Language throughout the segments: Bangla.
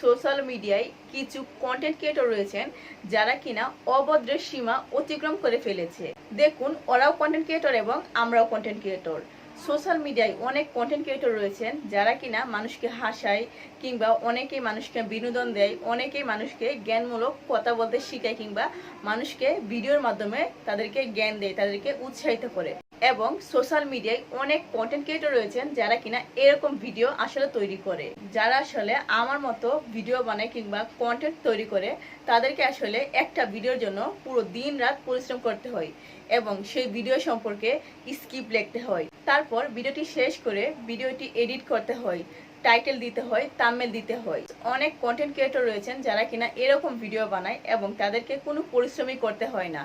সোশ্যাল মিডিয়ায় কিছু কন্টেন্ট ক্রিয়েটর রয়েছেন যারা কিনা অভদ্রের সীমা অতিক্রম করে ফেলেছে। দেখুন, ওরাও কন্টেন্ট ক্রিয়েটর এবং আমরাও কন্টেন্ট ক্রিয়েটর সোশ্যাল মিডিয়ায় অনেক কন্টেন্ট ক্রিয়েটর রয়েছেন যারা কিনা মানুষকে হাসায় কিংবা অনেকেই মানুষকে বিনোদন দেয় অনেকেই মানুষকে জ্ঞানমূলক কথা বলতে শেখায় কিংবা মানুষকে ভিডিওর মাধ্যমে তাদেরকে জ্ঞান দেয়, তাদেরকে উৎসাহিত করে। এবং সোশ্যাল মিডিয়ায় অনেক কন্টেন্ট ক্রিয়েটর রয়েছেন যারা কিনা এরকম ভিডিও আসলে তৈরি করে। যারা আসলে আমার মতো ভিডিও বানায় কিংবা কন্টেন্ট তৈরি করে, তাদেরকে আসলে একটা ভিডিওর জন্য পুরো দিন রাত পরিশ্রম করতে হয় এবং সেই ভিডিও সম্পর্কে স্কিপ লিখতে হয়। তারপর ভিডিওটি শেষ করে ভিডিওটি এডিট করতে হয় টাইটেল দিতে হয় তামেল দিতে হয়। অনেক কন্টেন্ট ক্রিয়েটর রয়েছেন যারা কিনা এরকম ভিডিও বানায় এবং তাদেরকে কোনো পরিশ্রমই করতে হয় না।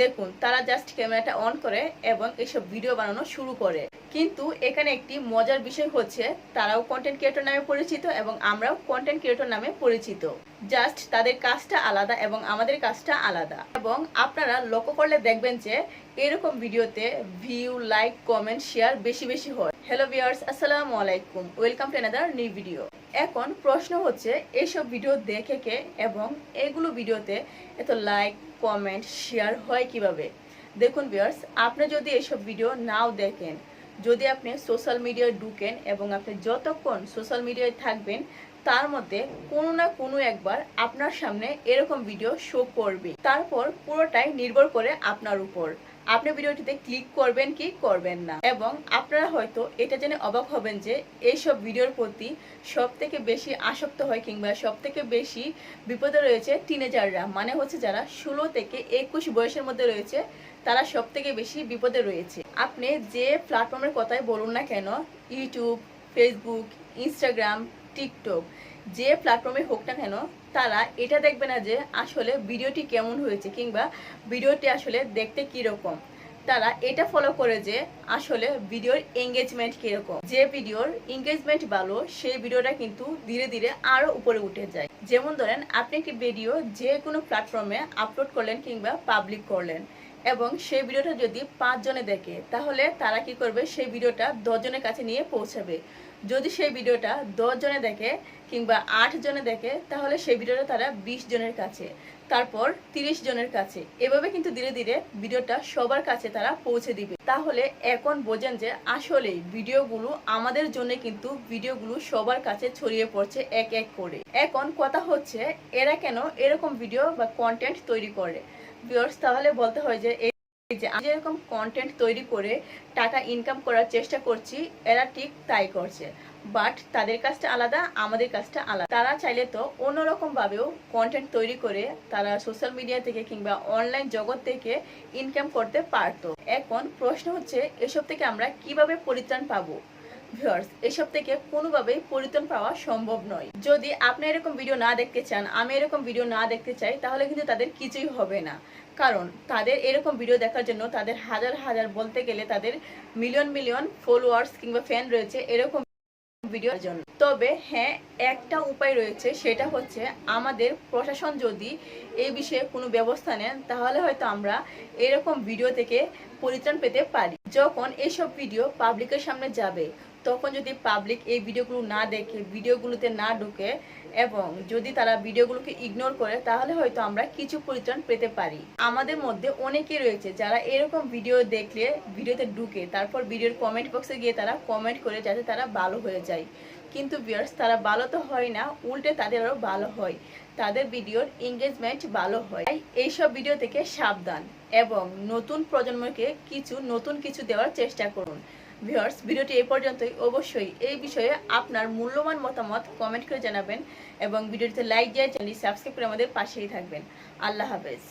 দেখুন, তারা জাস্ট ক্যামেরাটা অন করে এবং এসব ভিডিও বানানো শুরু করে। কিন্তু এখানে একটি মজার বিষয় হচ্ছে, তারাও কন্টেন্ট ক্রিয়েটর নামে পরিচিত এবং আমরাও কন্টেন্ট ক্রিয়েটর নামে পরিচিত। জাস্ট তাদের কাজটা আলাদা এবং আমাদের কাজটা আলাদা। এবং আপনারা লক্ষ্য করলে দেখবেন যে, এরকম ভিডিওতে ভিউ লাইক কমেন্ট শেয়ার বেশি বেশি হয়। হ্যালো ভিউয়ার্স আসসালামু আলাইকুম। Welcome to another new video এখন প্রশ্ন হচ্ছে এইসব ভিডিও দেখে কে এবং এগুলো ভিডিওতে এত লাইক কমেন্ট শেয়ার হয় কীভাবে? দেখুন ভিউয়ার্স আপনি যদি এসব ভিডিও নাও দেখেন, যদি আপনি সোশ্যাল মিডিয়ায় ঢুকেন এবং আপনি যতক্ষণ সোশ্যাল মিডিয়ায় থাকবেন, তার মধ্যে কোনো না কোনো একবার আপনার সামনে এরকম ভিডিও শো করবে। তারপর পুরোটাই নির্ভর করে আপনার উপর। আপনি ভিডিওটিতে ক্লিক করবেন কি করবেন না। এবং আপনারা হয়তো এটা জেনে অবাক হবেন যে এইসব ভিডিওর প্রতি সব থেকে বেশি আসক্ত হয় কিংবা সব থেকে বেশি বিপদে রয়েছে টিনেজাররা মানে হচ্ছে যারা ষোলো থেকে একুশ বয়সের মধ্যে রয়েছে, তারা সব থেকে বেশি বিপদে রয়েছে। আপনি যে প্ল্যাটফর্মের কথাই বলুন না কেন ইউটিউব ফেসবুক ইনস্টাগ্রাম টিকটক যে প্ল্যাটফর্মে হোক না কেন, তারা এটা দেখবে না যে আসলে ভিডিওটি কেমন হয়েছে কিংবা ভিডিওটি আসলে দেখতে কীরকম। তারা এটা ফলো করে যে আসলে ভিডিওর এঙ্গেজমেন্ট কীরকম। যে ভিডিওর এঙ্গেজমেন্ট ভালো, সেই ভিডিওটা কিন্তু ধীরে ধীরে আরও উপরে উঠে যায়। যেমন ধরেন, আপনি একটি ভিডিও যে কোনো প্ল্যাটফর্মে আপলোড করলেন কিংবা পাবলিক করলেন। এবং সেই ভিডিওটা যদি পাঁচজনে দেখে, তাহলে তারা কি করবে? সেই ভিডিওটা দশজনের কাছে নিয়ে পৌঁছাবে। যদি সেই ভিডিওটা দশ জনে দেখে কিংবা আট জনে দেখে, তাহলে সেই ভিডিওটা তারা বিশ জনের কাছে, তারপর তিরিশ জনের কাছে। এভাবে কিন্তু ধীরে ধীরে ভিডিওটা সবার কাছে তারা পৌঁছে দিবে। তাহলে এখন বোঝেন যে আসলে ভিডিওগুলো আমাদের জন্য কিন্তু ভিডিওগুলো সবার কাছে ছড়িয়ে পড়ছে এক এক করে। এখন কথা হচ্ছে, এরা কেন এরকম ভিডিও বা কন্টেন্ট তৈরি করে? ভিউয়ার্স তাহলে বলতে হয় যে এই যে আমি যেরকম কন্টেন্ট তৈরি করে টাকা ইনকাম করার চেষ্টা করছি, এরা ঠিক তাই করছে। বাট তাদের কাজটা আলাদা, আমাদের কাজটা আলাদা। তারা চাইলে তো অন্যরকমভাবেও কন্টেন্ট তৈরি করে তারা সোশ্যাল মিডিয়া থেকে কিংবা অনলাইন জগৎ থেকে ইনকাম করতে পারতো। এখন প্রশ্ন হচ্ছে, এসব থেকে আমরা কীভাবে পরিত্রাণ পাবো? ভিউয়ার্স, এসব থেকে কোনোভাবেই পরিত্রাণ পাওয়া সম্ভব নয়। যদি আপনি এরকম ভিডিও না দেখতে চান, আমি এরকম ভিডিও না দেখতে চাই, তাহলে কিন্তু তাদের কিছুই হবে না। কারণ তাদের এরকম ভিডিও দেখার জন্য তাদের হাজার হাজার বলতে গেলে তাদের মিলিয়ন মিলিয়ন ফলোয়ার্স কিংবা ফ্যান রয়েছে এরকম ভিডিওর জন্য। তবে হ্যাঁ একটা উপায় রয়েছে, সেটা হচ্ছে আমাদের প্রশাসন যদি এই বিষয়ে কোনো ব্যবস্থা নেন, তাহলে হয়তো আমরা এরকম ভিডিও থেকে পরিত্রাণ পেতে পারি। যখন এইসব ভিডিও পাবলিকের সামনে যাবে, তখন যদি পাবলিক এই ভিডিওগুলো না দেখে ভিডিওগুলোতে না ঢুকে এবং যদি তারা ভিডিওগুলোকে ইগনোর করে, তাহলে হয়তো আমরা কিছু পরিত্রাণ পেতে পারি। আমাদের মধ্যে অনেকেই রয়েছে যারা এরকম ভিডিও দেখলে ভিডিওতে ঢুকে, তারপর ভিডিওর কমেন্ট বক্সে গিয়ে তারা কমেন্ট করে যাতে তারা ভালো হয়ে যায়। কিন্তু ভিউয়ার্স তারা ভালো তো হয় না, উল্টে তাদের আরও ভালো হয়। তাদের ভিডিওর এঙ্গেজমেন্ট ভালো হয়। এইসব ভিডিও থেকে সাবধান এবং নতুন প্রজন্মকে কিছু, নতুন কিছু দেওয়ার চেষ্টা করুন। ভিউয়ার্স ভিডিওটি এই পর্যন্তই। অবশ্যই এই বিষয়ে আপনার মূল্যবান মতামত কমেন্ট করে জানাবেন এবং ভিডিওটিতে লাইক দিয়ে চ্যানেলটি সাবস্ক্রাইব করে আমাদের পাশেই থাকবেন। আল্লাহ হাফেজ।